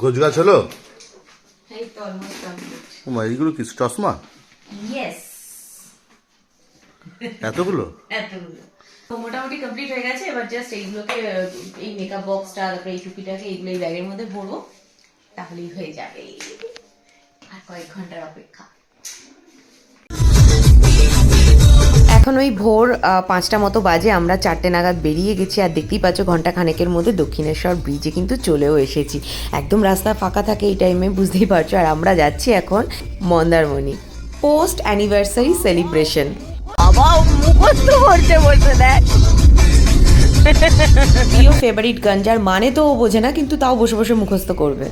গোছ গাছ হলো? এইগুলো কি চশমা? এতগুলো? মোটামুটি কমপ্লিট হয়ে গেছে এবার জাস্ট এইগুলোকে এই মেকআপ বক্সটা তারপরে এই টুপিটাকে এইগুলো এই ব্যাগের মধ্যে ভরবো তাহলেই হয়ে যাবে। আর কয়েক ঘণ্টার অপেক্ষা। এখন ওই ভোর পাঁচটা মতো বাজে আমরা চারটে নাগাদ বেরিয়ে গেছি আর দেখতেই পাচ্ছ ঘণ্টা খানেকের মধ্যে দক্ষিণেশ্বর ব্রিজে কিন্তু চলেও এসেছি। একদম রাস্তা ফাঁকা থাকে এই টাইমে বুঝতেই পারছ। আর আমরা যাচ্ছি এখন মন্দারমণি। পোস্ট অ্যানিভার্সারি সেলিব্রেশন প্রিয় ফেভারিট গঞ্জার মানে তো ও বোঝে না, কিন্তু তাও বসে বসে মুখস্থ করবে।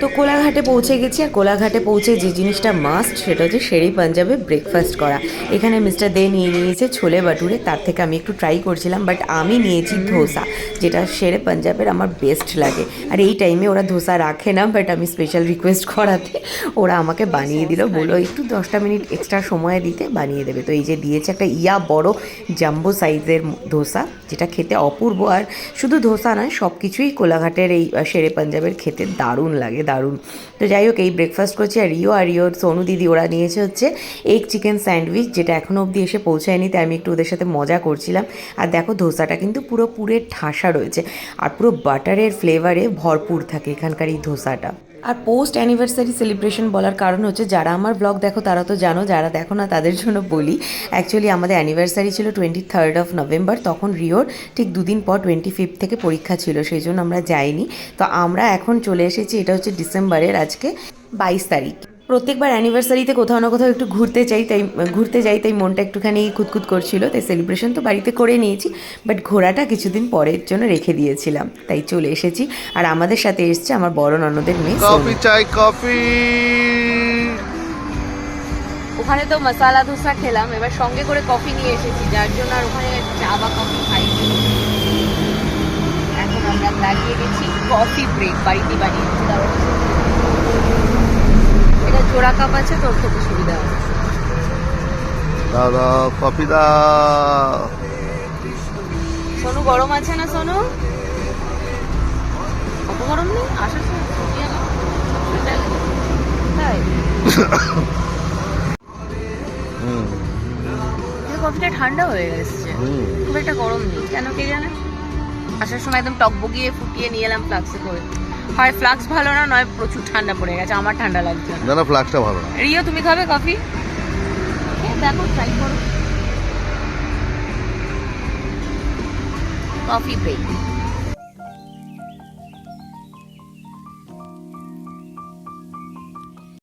তো কোলাঘাটে পৌঁছে গেছি, আর কোলাঘাটে পৌঁছে যে জিনিসটা মাস্ট সেটা হচ্ছে শেরি পাঞ্জাবে ব্রেকফাস্ট করা। এখানে মিস্টার দে নিয়ে নিয়েছে ছোলে বাটুরে, তার থেকে আমি একটু ট্রাই করছিলাম বাট আমি নিয়েছি ধোসা, যেটা শেরে পাঞ্জাবের আমার বেস্ট লাগে। আর এই টাইমে ওরা ধোসা রাখে না বাট আমি স্পেশাল রিকোয়েস্ট করাতে, ওরা আমাকে বানিয়ে দিল। বলো একটু দশটা মিনিট এক্সট্রা সময় দিতে, বানিয়ে দেবে। তো এই যে দিয়েছে একটা ইয়া বড় জাম্বো সাইজের ধোসা। যেটা খেতে অপূর্ব, আর শুধু ধোসা নয় সব কিছুই কোলাঘাটের এই শেরে পাঞ্জাবের খেতে দারুণ লাগে, দারুণ। তো যাই হোক, এই ব্রেকফাস্ট করছি, আর রিও আর রিওর সোনু দিদি, ওরা নিয়েছে হচ্ছে এগ চিকেন স্যান্ডউইচ যেটা এখনও অবধি এসে পৌঁছায়নি, তাই আমি একটু ওদের সাথে মজা করছিলাম। আর দেখো, ধোসাটা কিন্তু পুরো পুরে ঠাসা রয়েছে, আর পুরো বাটারের ফ্লেভারে ভরপুর থাকে এখানকার এই ধোসাটা। আর পোস্ট অ্যানিভার্সারি সেলিব্রেশন বলার কারণ হচ্ছে, যারা আমার ব্লগ দেখো, তারা তো জানো, যারা দেখো না, তাদের জন্য বলি অ্যাকচুয়ালি আমাদের অ্যানিভার্সারি ছিল টোয়েন্টি থার্ড অফ নভেম্বর তখন রিওর ঠিক দুদিন পর টোয়েন্টি ফিফথ থেকে পরীক্ষা ছিল, সেই জন্য আমরা যাইনি। তো আমরা এখন চলে এসেছি, এটা হচ্ছে ডিসেম্বরের আজকে বাইশ তারিখ। প্রত্যেকবার অ্যানিভার্সারিতে কোথাও না কোথাও একটু ঘুরতে চাই তাই ঘুরতে যাই তাই মনটা একটুখানি খুঁতখুত করছিল তাই সেলিব্রেশন তো বাড়িতে করে নিয়েছি বাট ঘোরাটা কিছুদিন পরের জন্য রেখে দিয়েছিলাম তাই চলে এসেছি। আর আমাদের সাথে এসছে আমার বড় ননদের মেয়ে কফি চাই কফি ওখানে তো মশালা ধোসা খেলাম এবার সঙ্গে করে কফি নিয়ে এসেছি যার জন্য আর ওখানে চা বা কফি খাইনি এখন আমরা লাগিয়ে গেছি কফি ব্রেক বাড়িতে দারুণ জোড়া কাপ আছে তোর খেতে সুবিধা হবে। দাদা কফি দাও সোনু গরম আছে না সোনু? অত গরম নেই? আসার সময় তাই? হুম। কিন্তু কফিটা ঠান্ডা হয়ে গেছে। খুব একটা গরম নেই। কেন কে জানে? আসার সময় একদম টক বগিয়ে ফুটিয়ে নিয়ে এলাম ফ্লাক্সে করে। হয় ফ্লাক্স ভালো না নয় প্রচুর ঠান্ডা পড়ে গেছে আমার ঠান্ডা লাগছে। না না ফ্লাক্সটা ভালো না। রিও তুমি খাবে কফি দেখো ট্রাই করো। Coffee break